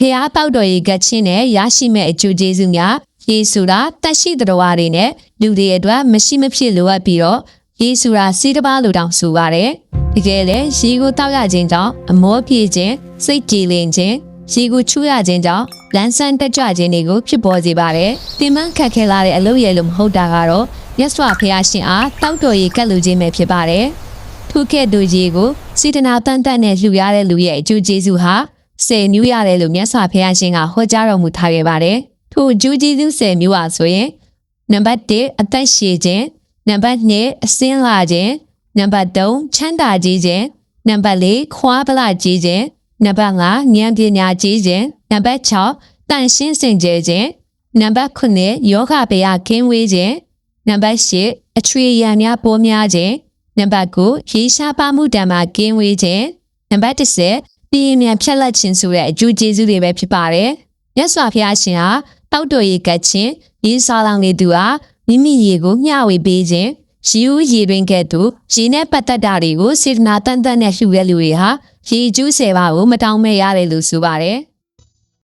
ဖះပေါက်တော်ရေကချင်းနဲ့ရရှိမဲ့အကျိုးကျေးဇူးများယေဆိုတာတက်ရှိတော်ဝါတွေနဲ့လူတွေအတွက်မရှိမဖြစ်လိုအပ်ပြီးတော့ယေဆိုတာစီးတစ်ပါးလိုတောင်ဆိုပါတယ်တကယ်လေရေကိုတောက်ရခြင်းကြောင့်အမောပြေခြင်းစိတ်ကြည်လင်ခြင်းရေကိုချူရခြင်းကြောင့်လန်းဆန်းတက်ကြွခြင်းတွေကိုဖြစ်ပေါ်စေပါတယ်တင်မခတ်ခဲလာတဲ့အလုပ်ရည်လို့မဟုတ်တာကတော့မြတ်စွာဘုရားရှင်အားတောက်တော်ရေကတ်လူခြင်းပဲဖြစ်ပါတယ်ထုခဲ့သူကြီးကိုစေတနာတန်တန်နဲ့လှူရတဲ့လူရဲ့အကျိုးကျေးဇူးဟာ ဆယ်မျိုးရတယ်လို့မြတ်စွာဘုရားရှင်ကဟောကြားတော်မူထားခဲ့ပါတယ်။ထိုအကျိုးကျေးဇူးဆယ်မျိုးဟာဆိုရင်နံပါတ်1အသက်ရှည်ခြင်းနံပါတ်2အစင်းလာခြင်းနံပါတ်3ချမ်းသာကြီးခြင်းနံပါတ်4ခွားပလကြီးခြင်းနံပါတ်5ဉာဏ်ပညာကြီးခြင်းနံပါတ်6တန်ရှင်းစင်ကြယ်ခြင်းနံပါတ်9ယောဂဘေယကင်းဝေးခြင်းနံပါတ်10အချွေရံများပိုးများခြင်းနံပါတ်9ရေရှားပါမှုတံမှာကင်းဝေးခြင်းနံပါတ်10 ပြည်မြန်ဖြက်လက်ခြင်းဆိုတဲ့အကျိုးကျေးဇူးတွေပဲဖြစ်ပါတယ်။မြတ်စွာဘုရားရှင်ဟာတောက်တော်ရေကတ်ခြင်းရေစားလောင်နေသူဟာမိမိရေကိုမျှဝေပေးခြင်းရေဦးရေတွင်ကဲ့သို့ရေနဲ့ပတ်သက်တာတွေကိုစေတနာတန်တန်နဲ့လှူတဲ့လူတွေဟာရေကျူးဆယ်ပါးကိုမတောင်းမဲ့ရတယ်လို့ဆိုပါတယ်။